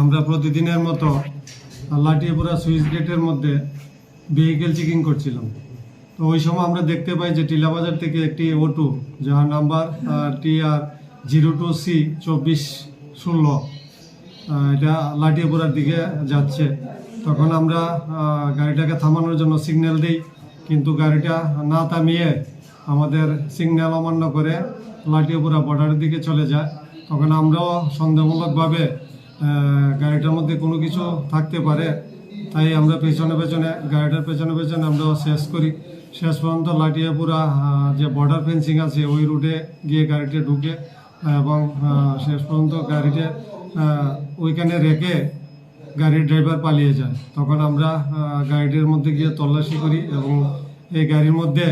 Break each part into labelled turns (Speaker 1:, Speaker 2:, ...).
Speaker 1: আমরা প্রতিদিনের মতো লাটিয়াপুরা সুইচ গেটের মধ্যে ভেহিকেল চেকিং করছিলাম। তো ওই সময় আমরা দেখতে পাই যে টিলাবাজার থেকে একটি অটো যার নাম্বার টি আর জিরো টু সি চব্বিশ ষোলো এটা লাটিয়াপুরার দিকে যাচ্ছে। তখন আমরা গাড়িটাকে থামানোর জন্য সিগন্যাল দিই, কিন্তু গাড়িটা না থামিয়ে আমাদের সিগন্যাল অমান্য করে লাটিয়াপুরা বর্ডারের দিকে চলে যায়। তখন আমরাও সন্দেহমূলকভাবে গাড়িটার মধ্যে কোনো কিছু থাকতে পারে, তাই আমরা পেছনে পেছনে, গাড়িটার পেছনে পেছনে আমরা শেষ করি। শেষ পর্যন্ত লাটিয়াপুরা যে বর্ডার ফেন্সিং আছে, ওই রুটে গিয়ে গাড়িটা ঢুকে, এবং শেষ পর্যন্ত গাড়িটা ওইখানে রেখে গাড়ির ড্রাইভার পালিয়ে যায়। তখন আমরা গাড়িটির মধ্যে গিয়ে তল্লাশি করি এবং এই গাড়ির মধ্যে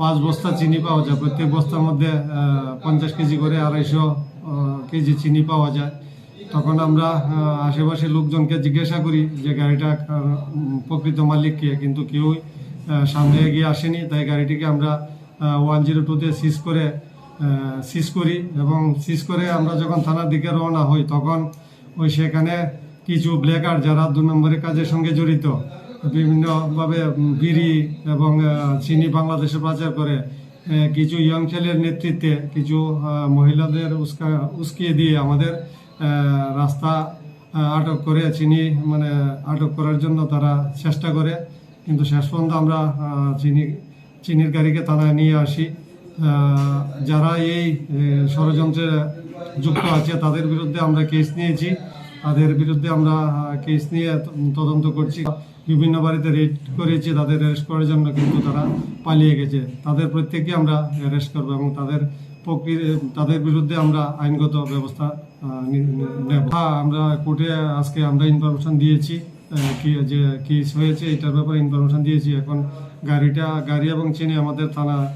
Speaker 1: পাঁচ বস্তা চিনি পাওয়া যায়। প্রত্যেক বস্তার মধ্যে পঞ্চাশ কেজি করে আড়াইশো কেজি চিনি পাওয়া যায়। তখন আমরা আশেপাশের লোকজনকে জিজ্ঞাসা করি যে গাড়িটা প্রকৃত মালিক কে, কিন্তু কেউই সামনে এগিয়ে আসেনি। তাই গাড়িটিকে আমরা ওয়ান জিরো টুতে সিজ করে সিজ করি এবং সিজ করে আমরা যখন থানার দিকে রওনা হই, তখন ওই সেখানে কিছু ব্লেকার যারা দু নম্বরের কাজের সঙ্গে জড়িত, বিভিন্নভাবে বিড়ি এবং চিনি বাংলাদেশে পাচার করে কিছু ইয়ং ছেলের নেতৃত্বে কিছু মহিলাদের উস্কা, উস্কিয়ে দিয়ে আমাদের রাস্তা আটক করে চিনি মানে আটক করার জন্য তারা চেষ্টা করে। কিন্তু শেষ পর্যন্ত আমরা চিনি, চিনির গাড়িকে থানায় নিয়ে আসি। যারা এই ষড়যন্ত্রে যুক্ত আছে, তাদের বিরুদ্ধে আমরা কেস নিয়েছি। তাদের বিরুদ্ধে আমরা কেস নিয়ে তদন্ত করছি। বিভিন্ন বাড়িতে রেড করেছি, তাদের অ্যারেস্ট করার জন্য কিন্তু তারা পালিয়ে গেছে। তাদের প্রত্যেককে আমরা অ্যারেস্ট করব এবং তাদের তাদের বিরুদ্ধে আমরা আইনগত ব্যবস্থা হ্যাঁ, আমরা কোর্টে আজকে আমরা ইনফরমেশন দিয়েছি যে কেস হয়েছে এটার ব্যাপারে ইনফরমেশন দিয়েছি। এখন গাড়িটা গাড়ি এবং চেনে আমাদের থানা